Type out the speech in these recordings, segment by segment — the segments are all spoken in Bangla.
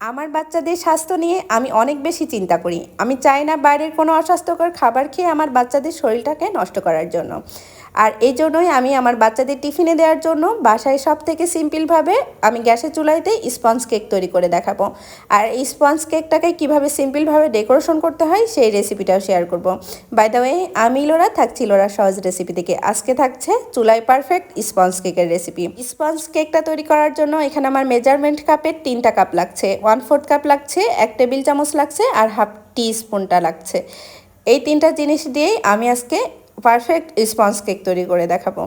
আমার বাচ্চাদের স্বাস্থ্য নিয়ে আমি অনেক বেশি চিন্তা করি। আমি চাই না বাইরের কোনো অস্বাস্থ্যকর খাবার খেয়ে আমার বাচ্চাদের শরীরটাকে নষ্ট করার জন্য। আর এই জন্যই আমি আমার বাচ্চাদের টিফিনে দেওয়ার জন্য বাসায় সব থেকে সিম্পলভাবে আমি গ্যাসের চুলাইতে স্পঞ্জ কেক তৈরি করে দেখাবো। আর এই স্পঞ্জ কেকটাকে কীভাবে সিম্পলভাবে ডেকোরেশন করতে হয় সেই রেসিপিটাও শেয়ার করব। বাই দ্য ওয়ে, আমি লোরা থাকছি লোরা সহজ রেসিপি থেকে। আজকে থাকছে চুলাই পারফেক্ট স্পঞ্জ কেকের রেসিপি। স্পঞ্জ কেকটা তৈরি করার জন্য এখানে আমার মেজারমেন্ট কাপের তিনটা কাপ লাগছে। ওয়ান ফোর্থ কাপ লাগছে, এক টেবিল চামচ লাগছে, আর হাফ টি স্পুনটা লাগছে। এই তিনটা জিনিস দিয়েই আমি আজকে পারফেক্ট স্পঞ্জ কেক তৈরি করে দেখাবো।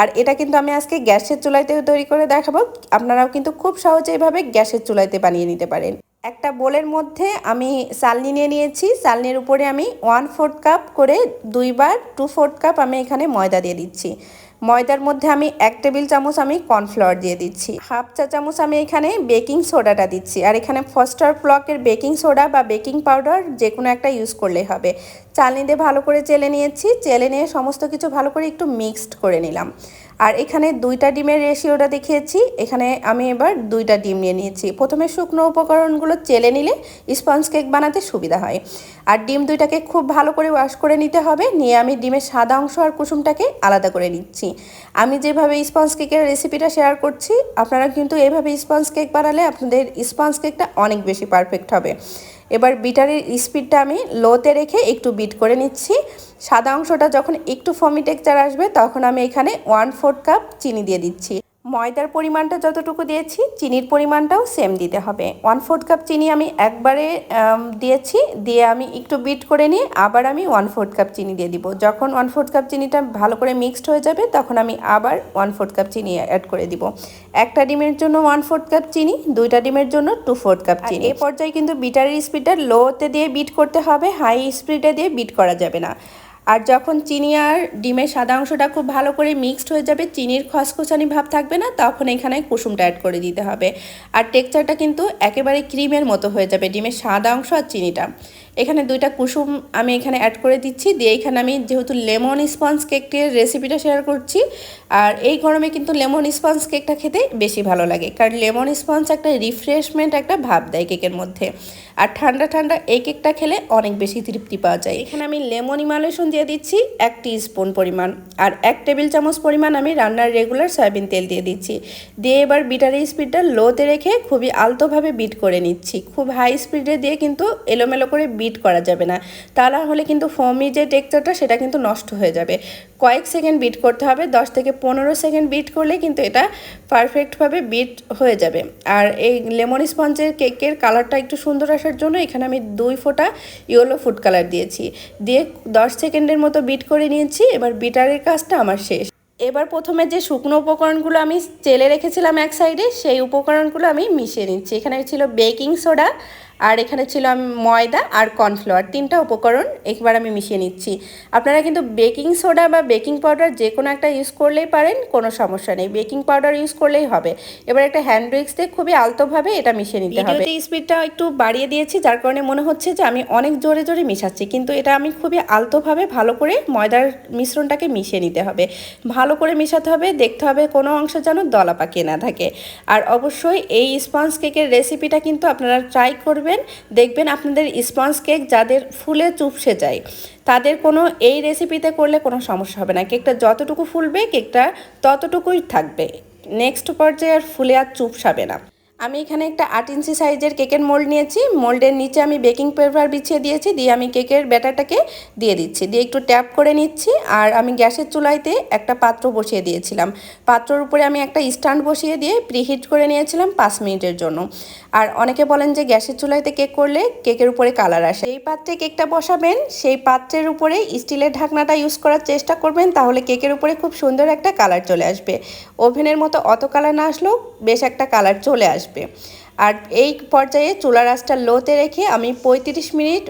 আর এটা কিন্তু আমি আজকে গ্যাসের চুলাইতেও তৈরি করে দেখাবো। আপনারাও কিন্তু খুব সহজে এভাবে গ্যাসের চুলাইতে বানিয়ে নিতে পারেন। একটা বোলের মধ্যে আমি চালনি নিয়ে নিয়েছি। চালনির উপরে আমি ওয়ান ফোর্থ কাপ করে দুইবার টু ফোর্থ কাপ আমি এখানে ময়দা দিয়ে দিচ্ছি। ময়দার মধ্যে আমি এক টেবিল চামচ আমি কর্নফ্লাওয়ার দিয়ে দিচ্ছি। হাফ চা চামচ আমি এখানে বেকিং সোডাটা দিচ্ছি। আর এখানে ফস্টার ব্লকের বেকিং সোডা বা বেকিং পাউডার যে কোনো একটা ইউজ করলেই হবে। চালনি দিয়ে ভালো করে চেলে নিয়েছি। চেলে নিয়ে সমস্ত কিছু ভালো করে একটু মিক্সড করে নিলাম। আর এখানে দুইটা ডিমের রেশিওটা দেখিয়েছি। এখানে আমি এবার দুইটা ডিম নিয়ে নিয়েছি। প্রথমে শুকনো উপকরণগুলো চেলে নিলে স্পঞ্জ কেক বানাতে সুবিধা হয়। আর ডিম দুইটাকে খুব ভালো করে ওয়াশ করে নিতে হবে। নিয়ে আমি ডিমের সাদা অংশ আর কুসুমটাকে আলাদা করে নিচ্ছি। আমি যেভাবে স্পঞ্জ কেকের রেসিপিটা শেয়ার করছি, আপনারা কিন্তু এভাবে স্পঞ্জ কেক বানালে আপনাদের স্পঞ্জ কেকটা অনেক বেশি পারফেক্ট হবে। এবার বিটারের স্পিডটা আমি লোতে রেখে একটু বিট করে নিচ্ছি। সাদা অংশটা যখন একটু ফমি টেক্সচার আসবে, তখন আমি এখানে ওয়ান ফোর্থ কাপ চিনি দিয়ে দিচ্ছি। ময়দার পরিমাণটা যতটুকু দিয়েছি চিনির পরিমাণটাও সেম দিতে হবে। ওয়ান ফোর্থ কাপ চিনি আমি একবারে দিয়েছি দিয়ে আমি একটু বিট করে নিয়ে আবার আমি ওয়ান ফোর্থ কাপ চিনি দিয়ে দিব। যখন ওয়ান ফোর্থ কাপ চিনিটা ভালো করে মিক্সড হয়ে যাবে তখন আমি আবার ওয়ান ফোর্থ কাপ চিনি অ্যাড করে দিব। একটা ডিমের জন্য ওয়ান ফোর্থ কাপ চিনি দুইটা ডিমের জন্য টু ফোর্থ কাপ চিনি। এই পর্যায়ে কিন্তু বিটারের স্পিডটা লোতে দিয়ে বিট করতে হবে হাই স্পিডে দিয়ে বিট করা যাবে না। আর যখন চিনি আর ডিমের সাদা অংশটা খুব ভালো করে মিক্সড হয়ে যাবে, চিনির খসখসানি ভাব থাকবে না, তখন এখানে কুসুমটা অ্যাড করে দিতে হবে। আর টেক্সচারটা কিন্তু একেবারে ক্রিমের মতো হয়ে যাবে, ডিমের সাদা অংশ আর চিনিটা। এখানে দুইটা কুসুম আমি এখানে অ্যাড করে দিচ্ছি, দিয়ে এখানে আমি যেহেতু লেমন স্পঞ্জ কেকটির রেসিপিটা শেয়ার করছি, আর এই গরমে কিন্তু লেমন স্পঞ্জ কেকটা খেতে বেশি ভালো লাগে, কারণ লেমন স্পঞ্জ একটা রিফ্রেশমেন্ট একটা ভাব দেয় কেকের মধ্যে। আর ঠান্ডা ঠান্ডা এই কেকটা খেলে অনেক বেশি তৃপ্তি পাওয়া যায়। এখানে আমি লেমন ইমালেশন দিয়ে দিচ্ছি এক স্পুন পরিমাণ। আর এক টেবিল চামচ পরিমাণ আমি রান্নার রেগুলার সয়াবিন তেল দিয়ে দিচ্ছি। দিয়ে এবার বিটারের স্পিডটা লোতে রেখে খুবই আলতোভাবে বিট করে নিচ্ছি। খুব হাই স্পিডে দিয়ে কিন্তু এলোমেলো করে বিট করা যাবে না। তা না হলে কিন্তু ফোমি যে টেক্সচারটা সেটা কিন্তু নষ্ট হয়ে যাবে। কয়েক সেকেন্ড বিট করতে হবে, দশ থেকে পনেরো সেকেন্ড বিট করলে কিন্তু এটা পারফেক্টভাবে বিট হয়ে যাবে। আর এই লেমন স্পঞ্জের কেকের কালারটা একটু সুন্দর আসার জন্য এখানে আমি দুই ফোঁটা ইয়েলো ফুড কালার দিয়েছি। দিয়ে দশ সেকেন্ডের মতো বিট করে নিয়েছি, এবার বিটারের কাজটা আমার শেষ। এবার প্রথমে যে শুকনো উপকরণগুলো আমি চেলে রেখেছিলাম এক সাইডে সেই উপকরণগুলো আমি মিশিয়ে নিচ্ছি। এখানে ছিল বেকিং সোডা আর এখানে ছিল আমি ময়দা আর কর্নফ্লাওয়ার, তিনটা উপকরণ একবার আমি মিশিয়ে নিচ্ছি। আপনারা কিন্তু বেকিং সোডা বা বেকিং পাউডার যে কোনো একটা ইউজ করলেই পারেন, কোনো সমস্যা নেই। বেকিং পাউডার ইউজ করলেই হবে। এবার একটা হ্যান্ড ব্রেক্স দিয়ে খুবই আলতোভাবে এটা মিশিয়ে নিতে হবে। স্পিডটা একটু বাড়িয়ে দিয়েছি, যার কারণে মনে হচ্ছে যে আমি অনেক জোরে জোরে মিশাচ্ছি, কিন্তু এটা আমি খুবই আলতোভাবে ভালো করে ময়দার মিশ্রণটাকে মিশিয়ে নিতে হবে। ভালো করে মিশাতে হবে, দেখতে হবে কোনো অংশ যেন দলা পাকিয়ে না থাকে। আর অবশ্যই এই স্পঞ্জ কেকের রেসিপিটা কিন্তু আপনারা ট্রাই করবেন। করবেন। দেখবেন আপনাদের স্পঞ্জ কেক যাদের ফুলে চুপসে যায়, তাদের কোনো এই রেসিপিতে করলে কোনো সমস্যা হবে না। কেকটা যতটুকু ফুলবে, কেকটা ততটুকুই থাকবে। নেক্সট পর্যায়ে আর ফুলে আর চুপসাবে না। আমি এখানে একটা আট ইঞ্চি সাইজের কেকের মোল্ড নিয়েছি। মোল্ডের নিচে আমি বেকিং পেপার বিছিয়ে দিয়েছি। দিয়ে আমি কেকের ব্যাটারটাকে দিয়ে দিচ্ছি। দিয়ে একটু ট্যাপ করে নিচ্ছি। আর আমি গ্যাসের চুলাইতে একটা পাত্র বসিয়ে দিয়েছিলাম। পাত্রর উপরে আমি একটা স্ট্যান্ড বসিয়ে দিয়ে প্রিহিট করে নিয়েছিলাম পাঁচ মিনিটের জন্য। আর অনেকে বলেন যে গ্যাসের চুলাইতে কেক করলে কেকের উপরে কালার আসে। এই পাত্রে কেকটা বসাবেন, সেই পাত্রের উপরে স্টিলের ঢাকনাটা ইউজ করার চেষ্টা করবেন, তাহলে কেকের উপরে খুব সুন্দর একটা কালার চলে আসবে। ওভেনের মতো অত কালার না আসলেও বেশ একটা কালার চলে আসবে। আর এই পর্যায়ে চুলা রাসটা লোতে রেখে আমি পঁয়ত্রিশ মিনিট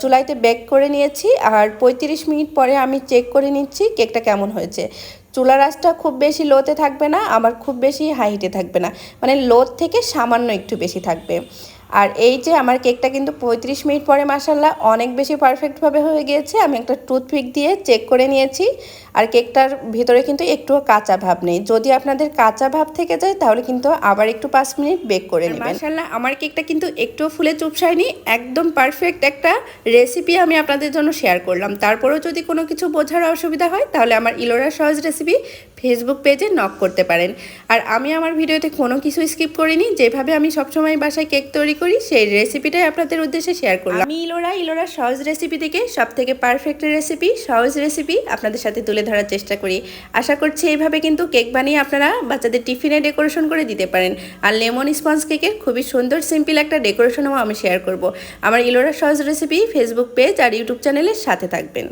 চুলাইতে বেক করে নিয়েছি। আর পঁয়ত্রিশ মিনিট পরে আমি চেক করে নিচ্ছি কেকটা কেমন হয়েছে। চুলা রাসটা খুব বেশি লোতে থাকবে না, আমার খুব বেশি হাইটে থাকবে না। মানে লোত থেকে সামান্য একটু বেশি থাকবে। আর এই যে আমার কেকটা কিন্তু পঁয়ত্রিশ মিনিট পরে মাসাল্লাহ অনেক বেশি পারফেক্টভাবে হয়ে গিয়েছে। আমি একটা টুথপিক দিয়ে চেক করে নিয়েছি। আর কেকটার ভিতরে কিন্তু একটুও কাঁচা ভাব নেই। যদি আপনাদের কাঁচা ভাব থেকে যায় তাহলে কিন্তু আবার একটু পাঁচ মিনিট বেক করে নেবেন। মাসাল্লাহ আমার কেকটা কিন্তু একটুও ফুলে চুপসায়নি একদম পারফেক্ট একটা রেসিপি আমি আপনাদের জন্য শেয়ার করলাম। তারপরেও যদি কোনো কিছু বোঝার অসুবিধা হয় তাহলে আমার ইলোরা সহজ রেসিপি ফেসবুক পেজে নক করতে পারেন। আর আমি আমার ভিডিওতে কোনো কিছু স্কিপ করিনি। যেভাবে আমি সবসময় বাসায় কেক তৈরি করি, সেই রেসিপিটাই আপনাদের উদ্দেশ্যে শেয়ার করলাম। আমি ইলোরা ইলোরা সহজ রেসিপি থেকে সব থেকে পারফেক্ট রেসিপি সহজ রেসিপি আপনাদের সাথে তুলে ধরার চেষ্টা করি। আশা করছি এইভাবে কিন্তু কেক বানিয়ে আপনারা বাচ্চাদের টিফিনে ডেকোরেশন করে দিতে পারেন। আর লেমন স্পঞ্জ কেকের খুবই সুন্দর সিম্পল একটা ডেকোরেশনও আমি শেয়ার করব। আমার ইলোরা সহজ রেসিপি ফেসবুক পেজ আর ইউটিউব চ্যানেলের সাথে থাকবেন।